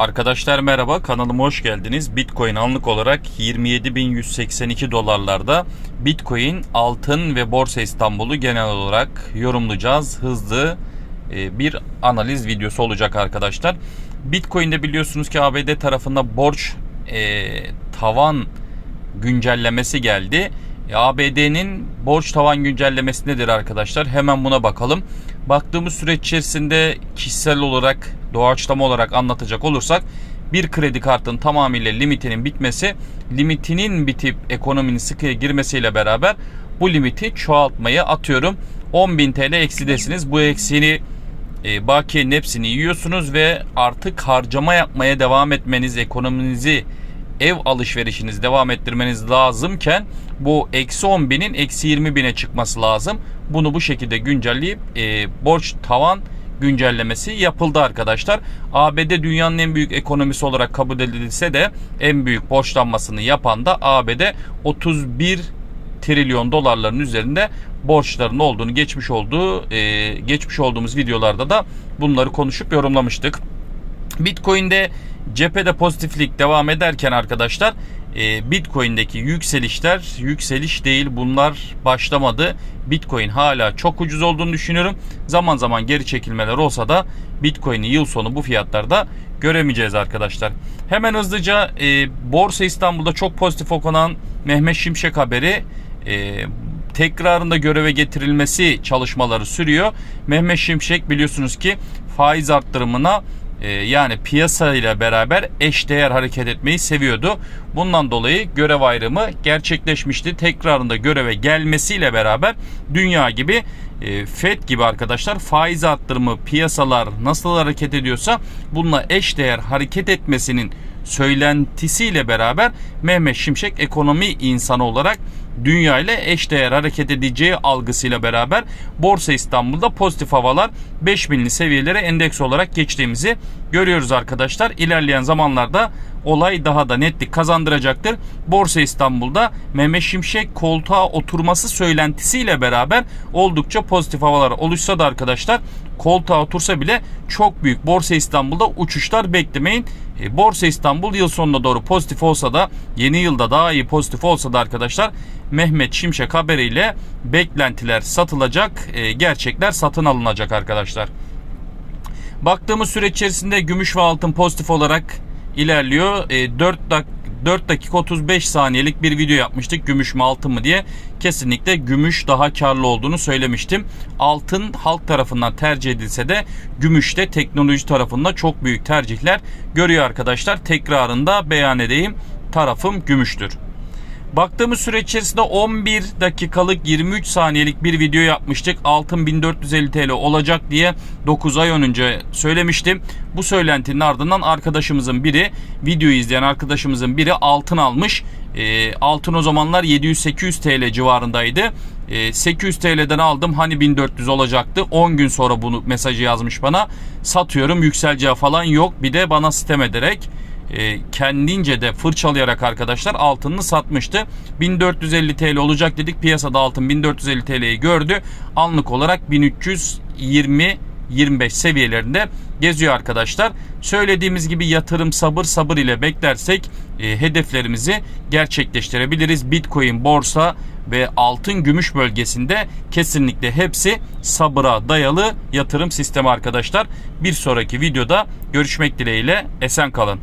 Arkadaşlar merhaba kanalıma hoş geldiniz. Bitcoin anlık olarak 27.182 dolarlarda. Bitcoin, altın ve Borsa İstanbul'u genel olarak yorumlayacağız. Hızlı e, bir analiz videosu olacak arkadaşlar. Bitcoin'de biliyorsunuz ki ABD tarafında borç e, tavan güncellemesi geldi. ABD'nin borç tavan güncellemesi nedir arkadaşlar? Hemen buna bakalım. Baktığımız süreç içerisinde kişisel olarak doğaçlama olarak anlatacak olursak bir kredi kartın tamamıyla limitinin bitmesi, limitinin bitip ekonominin sıkıya girmesiyle beraber bu limiti çoğaltmayı atıyorum. 10.000 TL eksidesiniz. Bu eksiğini e, bakiyenin hepsini yiyorsunuz ve artık harcama yapmaya devam etmeniz, ekonominizi ev alışverişinizi devam ettirmeniz lazımken bu eksi 10 binin eksi 20 bine çıkması lazım. Bunu bu şekilde güncelleyip e, borç tavan güncellemesi yapıldı arkadaşlar. ABD dünyanın en büyük ekonomisi olarak kabul edilse de en büyük borçlanmasını yapan da ABD 31 trilyon dolarların üzerinde borçların olduğunu geçmiş olduğu e, geçmiş olduğumuz videolarda da bunları konuşup yorumlamıştık. Bitcoin'de cephede pozitiflik devam ederken arkadaşlar e, Bitcoin'deki yükselişler yükseliş değil bunlar başlamadı. Bitcoin hala çok ucuz olduğunu düşünüyorum. Zaman zaman geri çekilmeler olsa da Bitcoin'i yıl sonu bu fiyatlarda göremeyeceğiz arkadaşlar. Hemen hızlıca e, Borsa İstanbul'da çok pozitif okunan Mehmet Şimşek haberi e, tekrarında göreve getirilmesi çalışmaları sürüyor. Mehmet Şimşek biliyorsunuz ki faiz arttırımına e, yani piyasa ile beraber eşdeğer hareket etmeyi seviyordu. Bundan dolayı görev ayrımı gerçekleşmişti. Tekrarında göreve gelmesiyle beraber dünya gibi e, FED gibi arkadaşlar faiz arttırımı piyasalar nasıl hareket ediyorsa bununla eşdeğer hareket etmesinin söylentisiyle beraber Mehmet Şimşek ekonomi insanı olarak dünya ile eşdeğer hareket edeceği algısıyla beraber Borsa İstanbul'da pozitif havalar 5000'li seviyelere endeks olarak geçtiğimizi görüyoruz arkadaşlar. İlerleyen zamanlarda olay daha da netlik kazandıracaktır. Borsa İstanbul'da Mehmet Şimşek koltuğa oturması söylentisiyle beraber oldukça pozitif havalar oluşsa da arkadaşlar koltuğa otursa bile çok büyük Borsa İstanbul'da uçuşlar beklemeyin. E, Borsa İstanbul yıl sonuna doğru pozitif olsa da yeni yılda daha iyi pozitif olsa da arkadaşlar Mehmet Şimşek haberiyle beklentiler satılacak, e, gerçekler satın alınacak arkadaşlar. Baktığımız süreç içerisinde gümüş ve altın pozitif olarak ilerliyor. E, 4 dak 4 dakika 35 saniyelik bir video yapmıştık gümüş mü altın mı diye. Kesinlikle gümüş daha karlı olduğunu söylemiştim. Altın halk tarafından tercih edilse de gümüş de teknoloji tarafında çok büyük tercihler görüyor arkadaşlar. Tekrarında beyan edeyim tarafım gümüştür. Baktığımız süreç içerisinde 11 dakikalık 23 saniyelik bir video yapmıştık. Altın 1450 TL olacak diye 9 ay önce söylemiştim. Bu söylentinin ardından arkadaşımızın biri, videoyu izleyen arkadaşımızın biri altın almış. E, altın o zamanlar 700-800 TL civarındaydı. E, 800 TL'den aldım hani 1400 olacaktı. 10 gün sonra bunu mesajı yazmış bana. Satıyorum yükseleceği falan yok. Bir de bana sitem ederek e, kendince de fırçalayarak arkadaşlar altınını satmıştı. 1450 TL olacak dedik. Piyasada altın 1450 TL'yi gördü. Anlık olarak 1320 25 seviyelerinde geziyor arkadaşlar. Söylediğimiz gibi yatırım sabır sabır ile beklersek e, hedeflerimizi gerçekleştirebiliriz. Bitcoin, borsa ve altın gümüş bölgesinde kesinlikle hepsi sabıra dayalı yatırım sistemi arkadaşlar. Bir sonraki videoda görüşmek dileğiyle esen kalın.